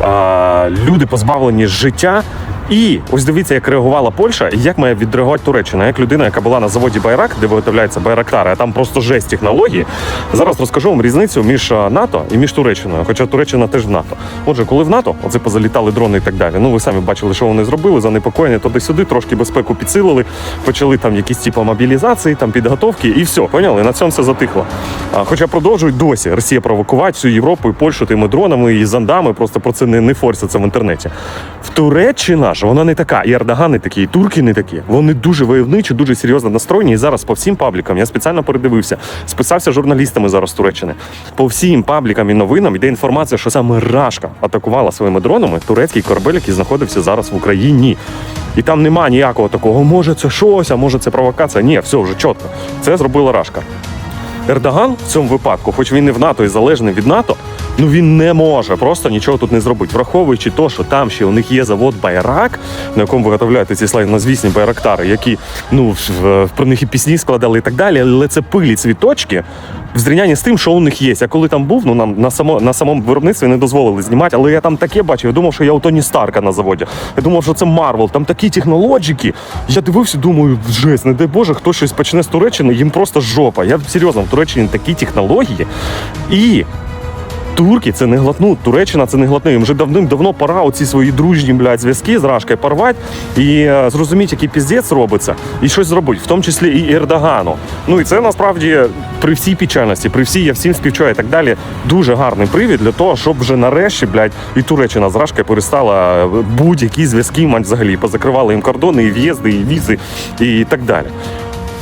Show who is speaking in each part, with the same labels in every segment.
Speaker 1: а, люди позбавлені життя. І ось дивіться, як реагувала Польща, і як має відреагувати Туреччина. Як людина, яка була на заводі Байрак, де виготовляються Байрактари, а там просто жесть технології. Зараз розкажу вам різницю між НАТО і між Туреччиною. Хоча Туреччина теж в НАТО. Отже, коли в НАТО, оце позалітали дрони і так далі. Ну ви самі бачили, що вони зробили, занепокоєння туди-сюди, трошки безпеку підсилили, почали там якісь типу мобілізації, там підготовки, і все, поняли? На цьому все затихло. А, хоча продовжують досі Росія провокувати всю Європу і Польщу тими дронами і зандами. Просто про це не, не форсяться в інтернеті. В Туреччина ж вона не така, і Ердоган не такі, і турки не такі. Вони дуже войовничі, дуже серйозно настроєні. І зараз по всім паблікам я спеціально передивився, списався журналістами зараз Туреччини. По всім паблікам і новинам йде інформація, що саме Рашка атакувала своїми дронами турецький корабель, який знаходився зараз в Україні. І там нема ніякого такого, може це щось, а може це провокація. Ні, все вже чітко. Це зробила Рашка. Ердоган в цьому випадку, хоч він і в НАТО і залежний від НАТО, ну він не може просто нічого тут не зробити, враховуючи те, що там ще у них є завод Байрак, на якому виготовляють ці славнозвісні байрактари, які ну в- про них і пісні складали і так далі, але це пилі цвіточки. В зрівнянні з тим, що у них є. Я коли там був, ну нам на само на самому виробництві не дозволили знімати, але я там таке бачив. Я думав, що я у Тоні Старка на заводі. Я думав, що це Марвел, там такі технологіки. Я дивився, думаю, жесть, не дай Боже, хто щось почне з Туреччини, їм просто жопа. Я серйозно в Туреччині такі технології. І турки це не глотнуть. Туреччина це не глотне. Їм вже давним-давно пора оці свої дружні блядь, зв'язки з Рашкою порвати і е, зрозуміти, який піздець робиться, і щось зробити, в тому числі і Ердогану. Ну і це насправді при всій печальності, при всій я всім співчуваю і так далі. Дуже гарний привід для того, щоб вже нарешті, блядь, і Туреччина з Рашкою перестала е, будь-які зв'язки мать взагалі. Позакривали їм кордони, і в'їзди, і візи, і так далі.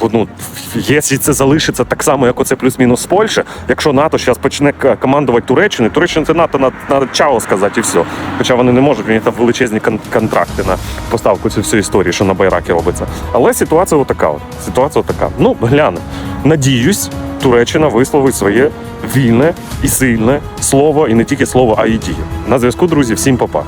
Speaker 1: Бо, Ну, якщо це залишиться так само, як оце плюс-мінус з Польщі, якщо НАТО зараз почне командувати Туреччиною, Туреччина це НАТО на, на чао сказати і все. Хоча вони не можуть, у там величезні кон- контракти на поставку цієї всієї історії, що на Байракі робиться. Але ситуація отака. Ситуація отака. Ну, глянемо. Надіюсь, Туреччина висловить своє вільне і сильне слово, і не тільки слово, а й дії. На зв'язку, друзі, всім па-па.